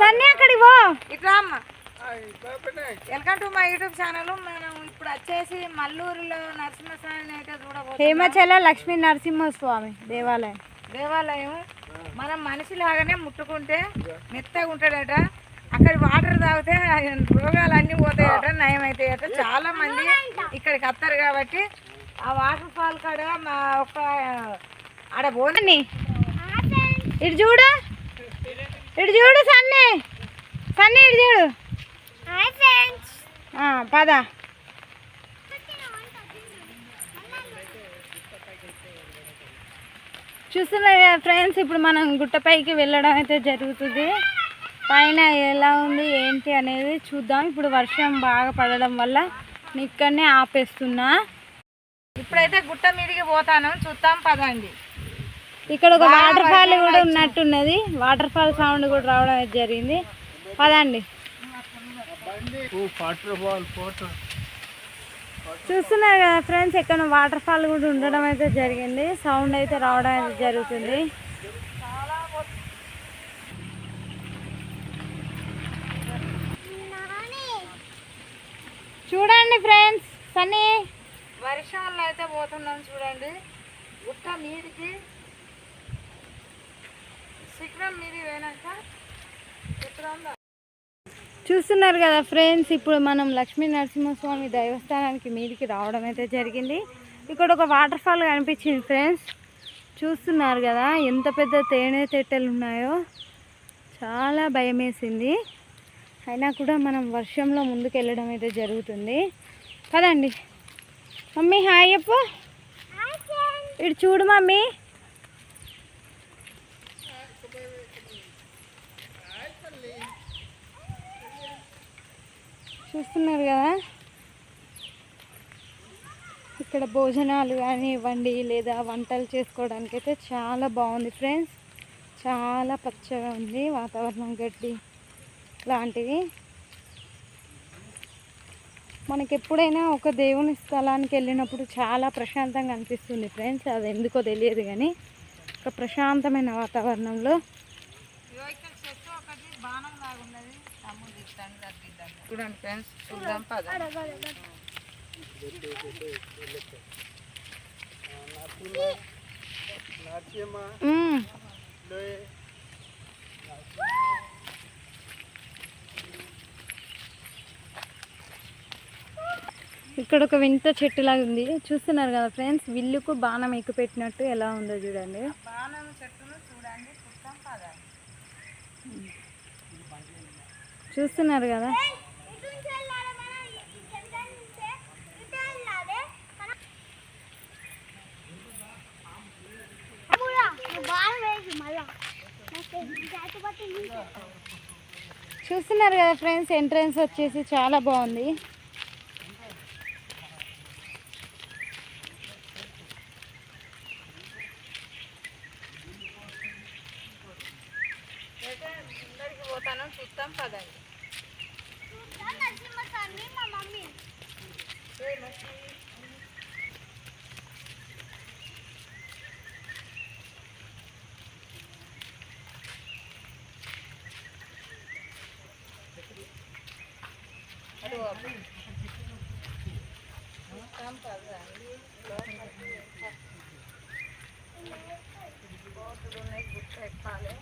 సన్నీ అక్కడికి పో. ఇట్లా అమ్మ. Welcome to my YouTube channel. మనం ఇప్పుడు వచ్చేసి మల్లూరులో నరసింహస్వామిని అయితే చూడబోతున్నాం. హేమచల లక్ష్మీ నరసింహస్వామి దేవాలయం. దేవాలయం. మనం మనిషిలాగానే ముట్టుకుంటే మెత్తగా ఉంటాడట. అక్కడ వాటర్ తాగితే రోగాలు అన్నీ పోతాయట నయం అవుతాయట చాలా మంది ఇక్కడికి వస్తారు కాబట్టి ఆ వాటర్ ఫాల్ కాడ మా ఒక ఆడ పోనీ. ఇటు చూడు. ఇటు చూడు సన్నీ. సన్నీ ఇటు చూడు. పద. చూస్తున్నారు ఫ్రెండ్స్ ఇప్పుడు మనం గుట్టపైకి వెళ్ళడం అయితే జరుగుతుంది. పైన ఎలా ఉంది ఏంటి అనేది చూద్దాం. ఇప్పుడు వర్షం బాగా పడడం వల్ల నేను ఇక్కడనే ఆపేస్తున్నా. ఇప్పుడైతే గుట్ట మీదకి పోతాను. చూద్దాం పదండి. ఇక్కడ ఒక వాటర్ ఫాల్ కూడా ఉన్నట్టున్నది. వాటర్ ఫాల్ సౌండ్ కూడా రావడం అయితే జరిగింది. పదండి. చూస్తున్నారు కదా ఫ్రెండ్స్ ఇక్కడ వాటర్ ఫాల్ కూడా ఉండడం అయితే జరిగింది. సౌండ్ అయితే రావడం అయితే జరుగుతుంది. చూడండి ఫ్రెండ్స్ సన్నీ. వర్షంలో అయితే పోతున్నాం చూడండి. గుట్ట మీదికి చూస్తున్నారు కదా ఫ్రెండ్స్ ఇప్పుడు మనం లక్ష్మీ నరసింహస్వామి దేవస్థానానికి మీదికి రావడం అయితే జరిగింది. ఇక్కడ ఒక వాటర్ ఫాల్ కనిపించింది ఫ్రెండ్స్. చూస్తున్నారు కదా ఎంత పెద్ద తేనె తెట్టెలు ఉన్నాయో. చాలా భయం వేసింది అయినా కూడా మనం వర్షంలో ముందుకు వెళ్ళడం అయితే జరుగుతుంది. కదండి మమ్మీ హాయ్ చెప్పు. ఇటు చూడు మమ్మీ. చూస్తున్నారు కదా? ఇక్కడ భోజనాలు కానివ్వండి లేదా వంటలు చేసుకోవడానికి అయితే చాలా బాగుంది ఫ్రెండ్స్. చాలా పచ్చగా ఉంది వాతావరణం గడ్డి లాంటివి మనకి ఎప్పుడైనా ఒక దేవుని స్థలానికి వెళ్ళినప్పుడు చాలా ప్రశాంతంగా అనిపిస్తుంది ఫ్రెండ్స్. అది ఎందుకో తెలియదు కానీ ఒక ప్రశాంతమైన వాతావరణంలో ఇగో ఇక్కడ చెట్టు ఒకటి బాణం లాగా ఉన్నది తమ్ముడు ఇస్తాను తగ్గిద్దాం చూడండి ఫ్రెండ్స్ చూద్దాం పద. ఇక్కడ ఒక వింత చెట్టులాగా ఉంది. చూస్తున్నారు కదా ఫ్రెండ్స్ విల్లుకు బాణం ఎక్కువ పెట్టినట్టు ఎలా ఉందో చూడండి బాణం చెట్టును చూడండి చూద్దాం పద చూస్తున్నారు కదా. చూస్తున్నారు కదా ఫ్రెండ్స్ ఎంట్రన్స్ వచ్చేసి చాలా బాగుంది అయితే ముందరికి పోతాను చూద్దాం పదండి చూద్దాం పదండి బోటులు ఉన్నాయి గుట్ట ఎక్కాలి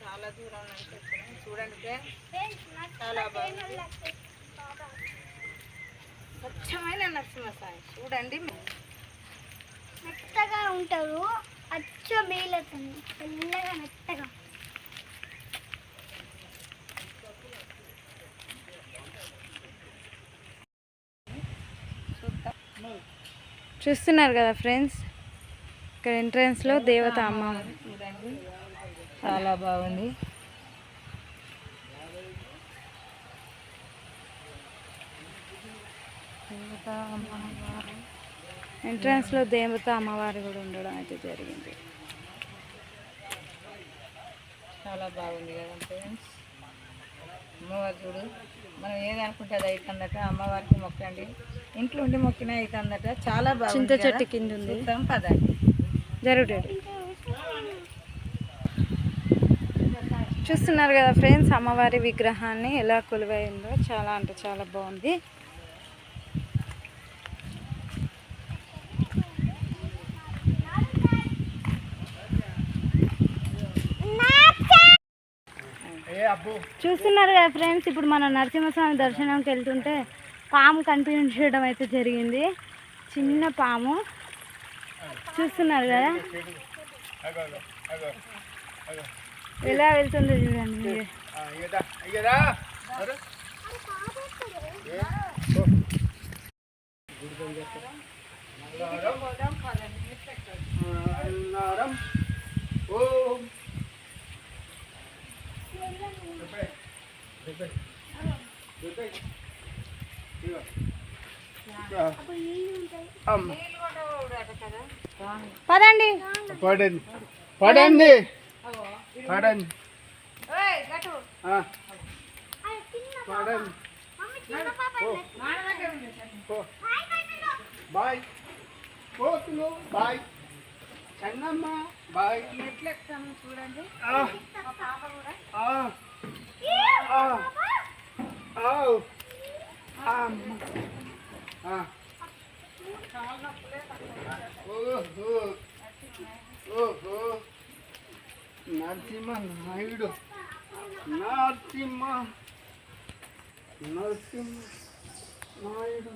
చాలా దూరం నుంచి చాలా బాగుంది. స్వచ్ఛమైన నరసింహస్వామి. చూడండి. మెత్తగా ఉంటారు. అచ్చ మేలతుంది తెల్లగా మెత్తగా. చూస్తున్నారు కదా ఫ్రెండ్స్? ఇక్కడ ఎంట్రన్స్లో దేవత అమ్మ. చూడండి. చాలా బాగుంది దేవత అమ్మవారు. ఎంట్రన్స్లో దేవత అమ్మవారు కూడా ఉండడం అయితే జరిగింది. చాలా బాగుంది కదా ఫ్రెండ్స్. అమ్మవారు చూడు మనం ఏది అనుకుంటే అది అవుతుందట అమ్మవారికి మొక్కండి. ఇంట్లో ఉండి మొక్కినా అవుతుందట చాలా బాగుంది చింత? చెట్టు కింద ఉంది. పదండి. జరుగుతాడు చూస్తున్నారు కదా ఫ్రెండ్స్ అమ్మవారి విగ్రహాన్ని ఎలా కొలువైందో చాలా అంటే చాలా బాగుంది. చూస్తున్నారు కదా ఫ్రెండ్స్ ఇప్పుడు మనం నరసింహస్వామి దర్శనంకి వెళ్తుంటే పాము కనిపించడం అయితే జరిగింది. చిన్న పాము. చూస్తున్నారు కదా? ఎలా వెళ్తుందో చూడండి మీరు పదండి. పడండి. పడండి. పడండి. బాయ్. బాయ్. చెన్నమ్మ. బాయ్. చూడండి అమ్మ. ఓహో నరసింహ నాయుడు నరసింహ నరసింహ నాయుడు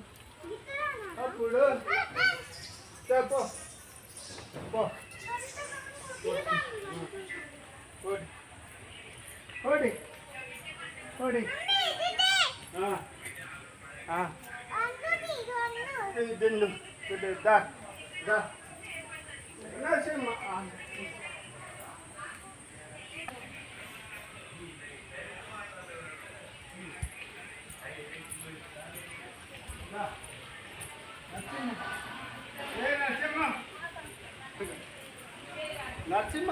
అప్పుడు చెప్పు పో ఓడి ఓడి ఓడి ఆ ఆ ఇది దిండు ఇది దా దా నరసింహ ఆ. ఏ నరసింహ నరసింహ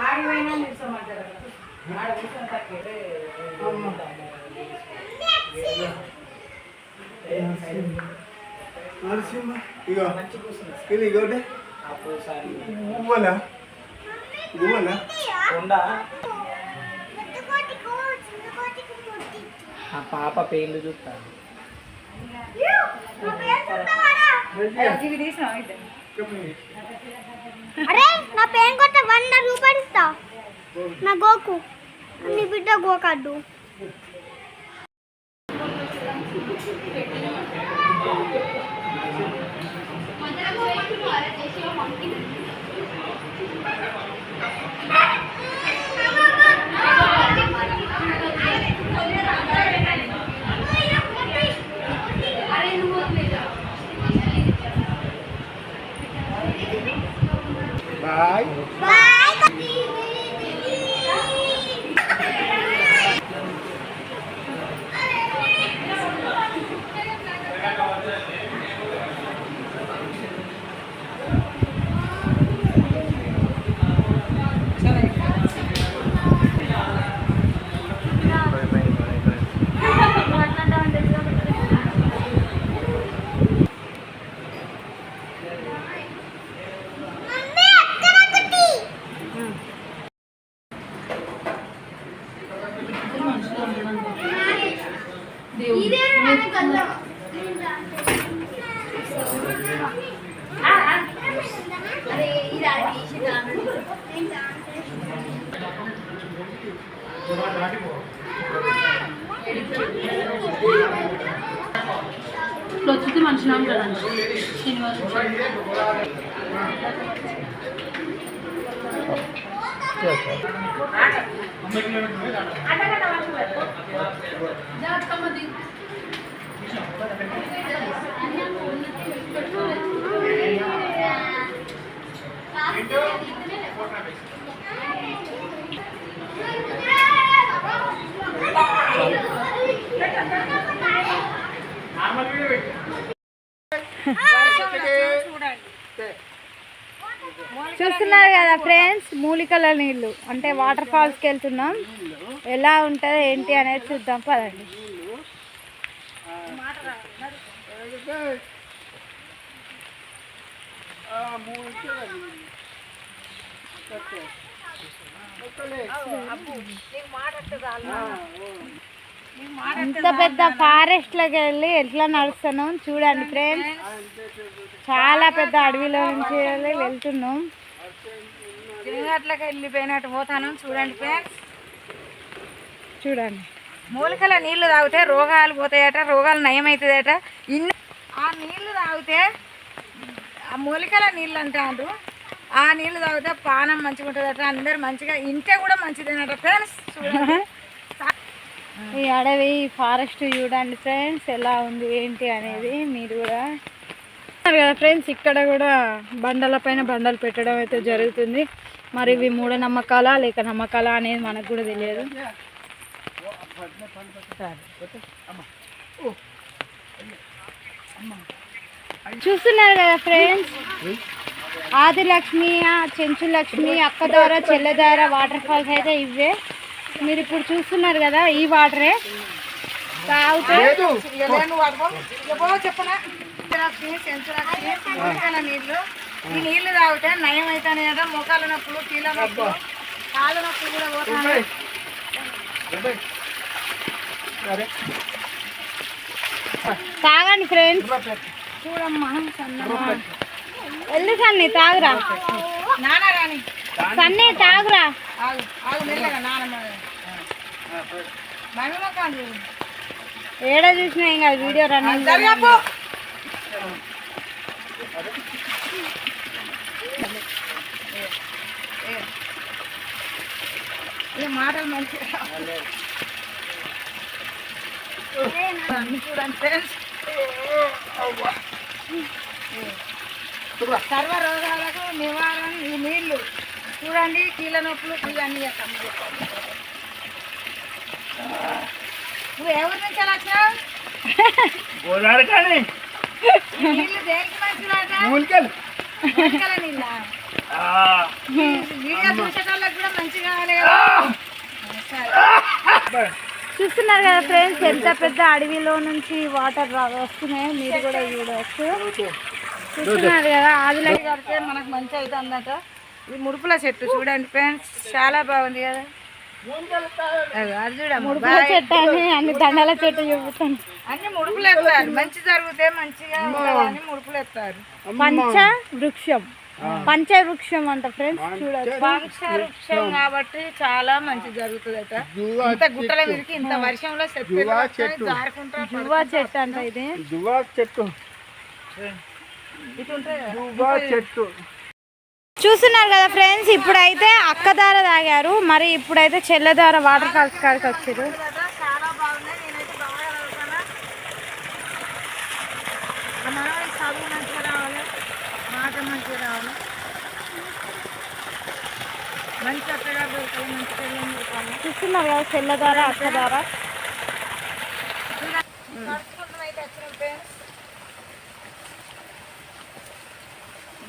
ఆడిపోయినా నిల్చోమంటారు ఆడ కూర్చొని తక్కువ నరసింహ ఇగో ఇది ఇగోటి గువ్వల గువ్వల ఆ పాప పేర్లు చూస్తాను అరే నా పేరు కొట్ట వంద రూపాయలు ఇస్తా. నా గోకు. నీ బిడ్డ గోకడ్డు. లొచ్చితే మనిషి నామ కదండి శ్రీనివాస్ అమ్మ నీళ్ళు అంటే వాటర్ ఫాల్స్కి వెళ్తున్నాం. ఎలా ఉంటుంది ఏంటి అనేది చూద్దాం పదండి. ఇంత పెద్ద ఫారెస్ట్లోకి వెళ్ళి ఎట్లా నడుస్తున్నాం చూడండి ఫ్రెండ్స్ చాలా పెద్ద అడవిలో నుంచి వెళ్ళి వెళ్తున్నాం. తిరుగట్లకి వెళ్ళిపోయినట్టు పోతాను. చూడండి ఫ్రెండ్స్. చూడండి. మూలికల నీళ్ళు తాగితే రోగాలు పోతాయట రోగాలు నయమవుతాయట ఇన్ని ఆ నీళ్ళు తాగితే ఆ మూలికల నీళ్ళు అంటారు. ఆ నీళ్ళు తాగితే పానం మంచిగా ఉంటుందట అందరు మంచిగా ఇంటే కూడా మంచిదేనట ఫ్రెండ్స్. చూడండి. ఈ అడవి ఫారెస్ట్ చూడండి ఫ్రెండ్స్ ఎలా ఉంది ఏంటి అనేది మీరు కూడా కదా ఫ్రెండ్స్ ఇక్కడ కూడా బండల పైన బండలు పెట్టడం అయితే జరుగుతుంది. మరి ఇవి మూఢనమ్మకాలా లేక నమ్మకాలా అనేది మనకు కూడా తెలియదు. చూస్తున్నారు కదా ఫ్రెండ్స్? ఆదిలక్ష్మి చెంచు లక్ష్మి అక్క ద్వారా చెల్లెదార వాటర్ ఫాల్స్ అయితే ఇవే. మీరు ఇప్పుడు చూస్తున్నారు కదా ఈ వాటరే. తాగితే చెప్పనా? లక్ష్మి నీళ్ళు ఈ నీళ్ళు తాగితే నయం అవుతాయట మోకాల నొప్పులు కీళ్ళ నొప్పులు కాళ్ళ నొప్పులు కూడా పోతాయి తాగండి ఫ్రెండ్స్. చూడమ్మా సన్నమ్మా వెళ్ళి సన్ని తాగురా. నాన్న రాని. సన్ని తాగురా. కాదు ఏడ చూసినా కాదు వీడియో రన్నింగ్ దర్యాపు ఈ మాటలు సర్వ రోగాలకు నివారణ ఈ నీళ్ళు. చూడండి కీళ్ళ నొప్పులు ఇవన్నీ నువ్వు ఎవరి నుంచి అలా వచ్చినావు గోదావరి కానీ ఈ నీళ్ళు దేనికి మంచిదట? నీళ్ళ? వీడియో చూసేటోళ్ళకి కూడా మంచిగా కావాలి కదా. చూస్తున్నారు కదా ఫ్రెండ్స్ ఎంత పెద్ద అడవిలో నుంచి వాటర్ వస్తున్నాయో మీరు కూడా చూడవచ్చు చూస్తున్నారు కదా ఆదిలో ఇది కడితే మనకు మంచి అవుతుందట ఇది ముడుపుల చెట్టు చూడండి ఫ్రెండ్స్ చాలా బాగుంది కదా. అది ముడుపుల చెట్టు అని అన్ని దండల చెట్టు చూపుతాను అన్ని ముడుపులు ఎత్తారు మంచి జరిగితే మంచిగా ముడుపులు ఎత్తారు. పంచ వృక్షం. పంచ వృక్షం అంట ఫ్రెండ్స్ చూడచ్చు. వృక్షం కాబట్టి చాలా మంచి జరుగుతుందట. ఇంత గుట్టల మీదకి ఇంత వర్షంలో చెట్టు. జువ్వా చెట్టు అంట ఇది. దువ్వా చెట్టు. చూస్తున్నారు కదా ఫ్రెండ్స్ ఇప్పుడైతే అక్కదార తాగారు. మరి ఇప్పుడైతే చెల్లెదార వాటర్ ఫాల్స్ కాడికి వచ్చారు చాలా మాట మంచిగా రావాలి. మంచి దొరకాలి దొరకాలి చూస్తున్నారు కదా చెల్లెదార అక్కదార నడుచుకుంటూ అయితే వచ్చినాం ఫ్రెండ్స్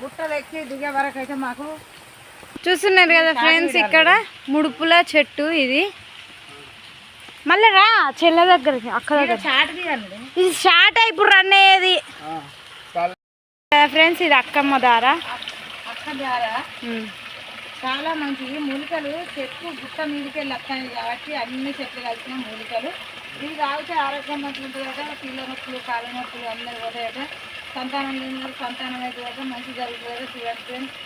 గుట్టలు ఎక్కి దిగే వరకు అయితే మాకు చూస్తున్నారు కదా ఫ్రెండ్స్ ఇక్కడ ముడుపుల చెట్టు ఇది. మళ్ళీ రా చెల్లె దగ్గరికి అక్క దగ్గర చాటు దిగండి ఇది షార్ట్ ఇప్పుడు రన్ అయ్యేది. ఫ్రెండ్స్ ఇది అక్కమ్మ దార. అక్క ద్వారా చాలా మంచిది మూలికలు చెట్టు గుట్ట మీదకి వెళ్ళి వస్తాయి కాబట్టి అన్ని చెట్లు కలిసిన మూలికలు. ఇవి తాగితే ఆరోగ్యం మంచిగా ఉంటుందట పిల్ల నొప్పులు కాళ్ళ నొప్పులు అందరూ పోతాయట. సంతానం లేని వాళ్ళకి సంతానం అవుతుందట మంచి జరుగుతుందట చూడండి ఫ్రెండ్స్